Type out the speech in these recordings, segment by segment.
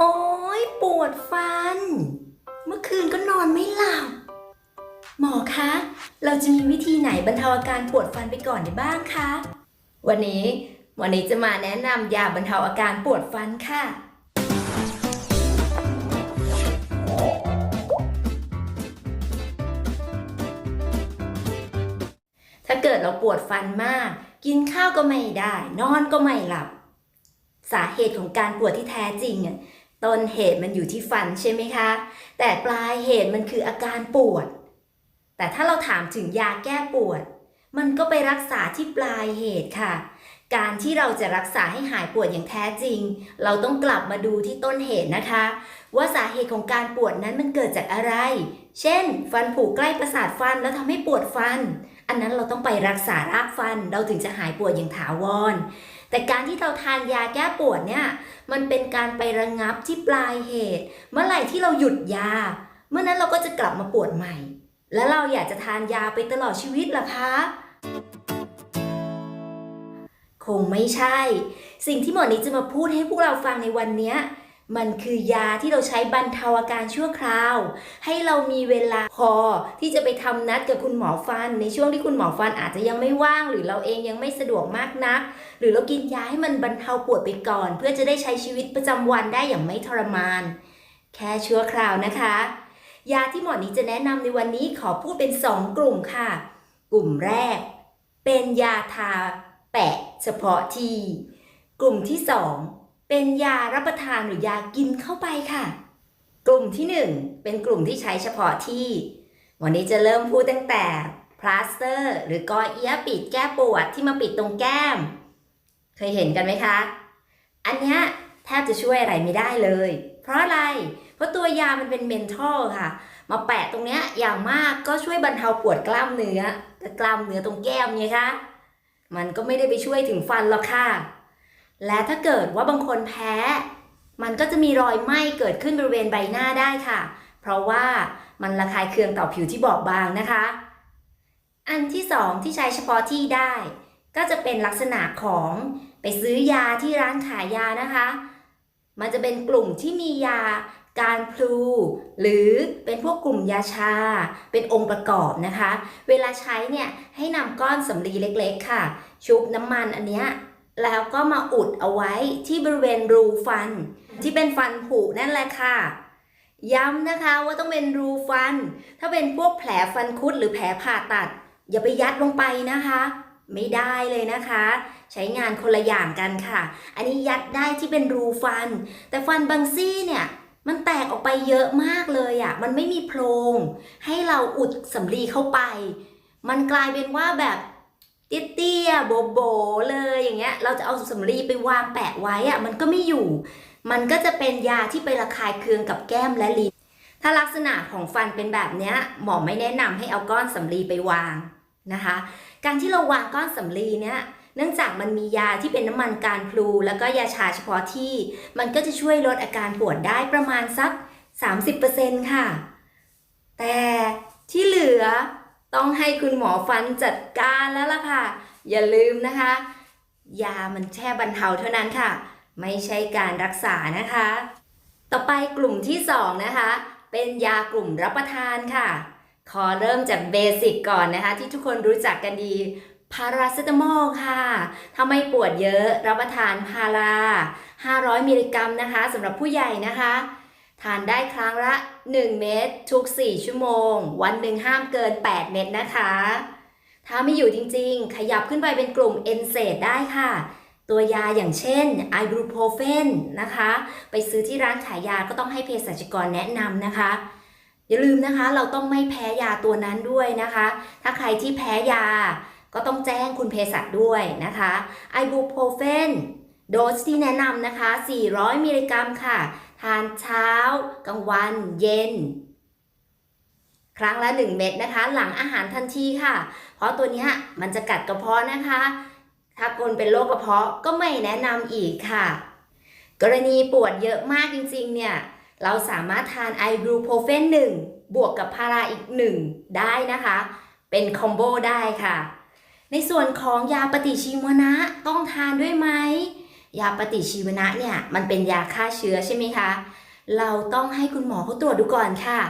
โอ้ยปวดฟัน เมื่อคืนก็นอนไม่หลับ หมอคะ เราจะมีวิธีไหนบรรเทาอาการปวดฟันไปก่อนได้บ้างคะ วันนี้วันนี้จะมาแนะนำยาบรรเทาอาการปวดฟันค่ะ ถ้าเกิดเราปวดฟันมาก กินข้าวก็ไม่ได้ นอนก็ไม่หลับ สาเหตุของการปวดที่แท้จริงอะ ต้นเหตุมันอยู่ที่ฟันใช่ไหมคะ แต่ปลายเหตุมันคืออาการปวด แต่ถ้าเราถามถึงยาแก้ปวด มันก็ไปรักษาที่ปลายเหตุค่ะ การที่เราจะรักษาให้หายปวดอย่างแท้จริง เราต้องกลับมาดูที่ต้นเหตุนะคะ ว่าสาเหตุของการปวดนั้นมันเกิดจากอะไร เช่น ฟันผุใกล้ประสาทฟันแล้วทำให้ปวดฟัน อันนั้นเราต้องไปรักษารากฟัน เราถึงจะหายปวดอย่างถาวร แต่การที่เราทานยาแก้ปวดเนี่ย มันเป็นการไประงงับที่ปลายเหตุ เมื่อไหร่ที่เราหยุดยา เมื่อนั้นเราก็จะกลับมาปวดใหม่ แล้วเราอยากจะทานยาไปตลอดชีวิตหรอคะคงไม่ใช่ สิ่งที่หมอนี้จะมาพูดให้พวกเราฟังในวันนี้ มันคือยาที่เราใช้บรรเทาอาการชั่วคราว ให้เรามีเวลาพอที่จะไปทำนัดกับคุณหมอฟัน ในช่วงที่คุณหมอฟันอาจจะยังไม่ว่าง หรือเราเองยังไม่สะดวกมากนัก หรือเรากินยาให้มันบรรเทาปวดไปก่อน เพื่อจะได้ใช้ชีวิตประจำวันได้อย่างไม่ทรมาน แค่ชั่วคราวนะคะ ยาที่หมอนี้จะแนะนำในวันนี้ขอพูดเป็น 2 กลุ่มค่ะ กลุ่มแรก เป็นยาทาแปะเฉพาะที่ กลุ่มที่ 2 เป็นยารับประทานหรือยากินเข้าไปค่ะ กลุ่มที่ 1 เป็นกลุ่มที่ใช้เฉพาะที่ วันนี้จะเริ่มพูดตั้งแต่พลาสเตอร์ หรือกอเอียปิดแก้ปวดที่มาปิดตรงแก้ม เคยเห็นกันไหมคะ อันเนี้ยแทบจะช่วยอะไรไม่ได้เลย เพราะอะไร เพราะตัวยามันเป็นเมนทอลค่ะ มาแปะตรงเนี้ยอย่างมากก็ช่วยบรรเทาปวดกล้ามเนื้อแต่กล้ามเนื้อตรงแก้มไงคะ มันก็ไม่ได้ไปช่วยถึงฟันหรอกค่ะ และถ้าเกิดว่าบางคนแพ้ มันก็จะมีรอยไหม้เกิดขึ้นบริเวณใบหน้าได้ค่ะ เพราะว่ามันระคายเคืองต่อผิวที่บอบบางนะคะ อันที่สองที่ใช้เฉพาะที่ได้ ก็จะเป็นลักษณะของไปซื้อยาที่ร้านขายยานะคะ มันจะเป็นกลุ่มที่มียาการพลู หรือเป็นพวกกลุ่มยาชา เป็นองค์ประกอบนะคะ เวลาใช้เนี่ยให้นำก้อนสำลีเล็กๆค่ะ ชุบน้ำมันอันเนี้ย แล้วก็มาอุดเอาไว้ที่บริเวณรูฟัน ที่เป็นฟันผุนั่นแหละค่ะ ย้ำนะคะว่าต้องเป็นรูฟัน ถ้าเป็นพวกแผลฟันคุดหรือแผลผ่าตัด อย่าไปยัดลงไปนะคะ ไม่ได้เลยนะคะ ใช้งานคนละอย่างกันค่ะ อันนี้ยัดได้ที่เป็นรูฟัน แต่ฟันบางซี่เนี่ยมันแตกออกไปเยอะมากเลยอะ่ะ มันไม่มีโพรง ให้เราอุดสำลีเข้าไป มันกลายเป็นว่าแบบ เตี้ยๆโบโบๆเลยอย่างเงี้ย เราจะเอาสำลีไปวางแปะไว้อะมันก็ไม่อยู่ มันก็จะเป็นยาที่ไประคายเคืองกับแก้มและลิ้นถ้าลักษณะของฟันเป็นแบบเนี้ยหมอไม่แนะนำให้เอาก้อนสำลีไปวางนะคะ การที่เราวางก้อนสำลีเนี้ยเนื่องจากมันมียาที่เป็นน้ำมันการพลู แล้วก็ยาชาเฉพาะที่ มันก็จะช่วยลดอาการปวดได้ประมาณสัก 30%ค่ะ แต่ที่เหลือ ต้องให้คุณหมอฟันจัดการแล้วล่ะค่ะ อย่าลืมนะคะ ยามันแค่บรรเทาเท่านั้นค่ะ ไม่ใช่การรักษานะคะ ต่อไปกลุ่มที่ 2 นะคะ เป็นยากลุ่มรับประทานค่ะ ขอเริ่มจากเบสิกก่อนนะคะ ที่ทุกคนรู้จักกันดีพาราเซตามอลค่ะถ้าไม่ปวดเยอะรับประทานพารา 500 มิลลิกรัมนะคะสำหรับผู้ใหญ่นะคะ ทานได้ครั้งละ 1 เม็ดทุก 4 ชั่วโมง วันหนึ่งห้ามเกิน 8 เม็ดนะคะ ถ้าไม่อยู่จริงๆ ขยับขึ้นไปเป็นกลุ่มเอนเซดได้ค่ะ ตัวยาอย่างเช่นไอบูโพเฟนนะคะ ไปซื้อที่ร้านขายยาก็ต้องให้เภสัชกรแนะนำนะคะ อย่าลืมนะคะเราต้องไม่แพ้ยาตัวนั้นด้วยนะคะ ถ้าใครที่แพ้ยาก็ต้องแจ้งคุณเภสัชด้วยนะคะไอบูโพเฟนโดสที่แนะนำนะคะ 400 มิลลิกรัมค่ะ ทานเช้ากลางวันเย็น ครั้งละ 1 เม็ดนะคะ หลังอาหารทันทีค่ะ เพราะตัวนี้มันจะกัดกระเพาะนะคะ ถ้าคนเป็นโรคกระเพาะก็ไม่แนะนำอีกค่ะ กรณีปวดเยอะมากจริงๆ เนี่ย เราสามารถทานไอบูโพเฟน1 บวกกับพาราอีก 1 ได้นะคะ เป็นคอมโบได้ค่ะ ในส่วนของยาปฏิชีวนะต้องทานด้วยไหม ยาปฏิชีวนะเนี่ยมันเป็นยาฆ่าเชื้อใช่ไหมคะ เราต้องให้คุณหมอเขาตรวจดูก่อนค่ะ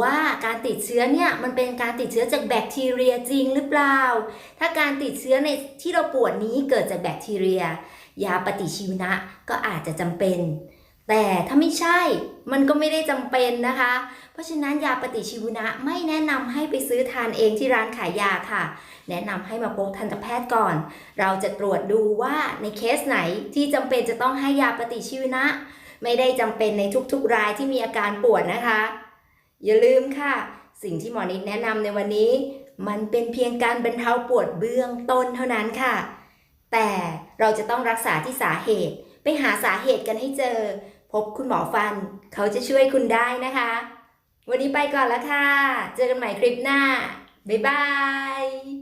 ว่าการติดเชื้อเนี่ยมันเป็นการติดเชื้อจากแบคทีเรียจริงหรือเปล่า ถ้าการติดเชื้อในที่เราปวดนี้เกิดจากแบคทีเรีย ยาปฏิชีวนะก็อาจจะจำเป็น แต่ถ้าไม่ใช่มันก็ไม่ได้จำเป็นนะคะ เพราะฉะนั้นยาปฏิชีวนะไม่แนะนำให้ไปซื้อทานเองที่ร้านขายยาค่ะ แนะนำให้มาพบทันตแพทย์ก่อน เราจะตรวจดูว่าในเคสไหนที่จำเป็นจะต้องให้ยาปฏิชีวนะ ไม่ได้จำเป็นในทุกๆรายที่มีอาการปวดนะคะ อย่าลืมค่ะ สิ่งที่หมอนิดแนะนำในวันนี้ มันเป็นเพียงการบรรเทาปวดเบื้องต้นเท่านั้นค่ะ แต่เราจะต้องรักษาที่สาเหตุ ไปหาสาเหตุกันให้เจอ พบคุณหมอฟัน เขาจะช่วยคุณได้นะคะ วันนี้ไปก่อนแล้วค่ะ เจอกันใหม่คลิปหน้า บ๊ายบาย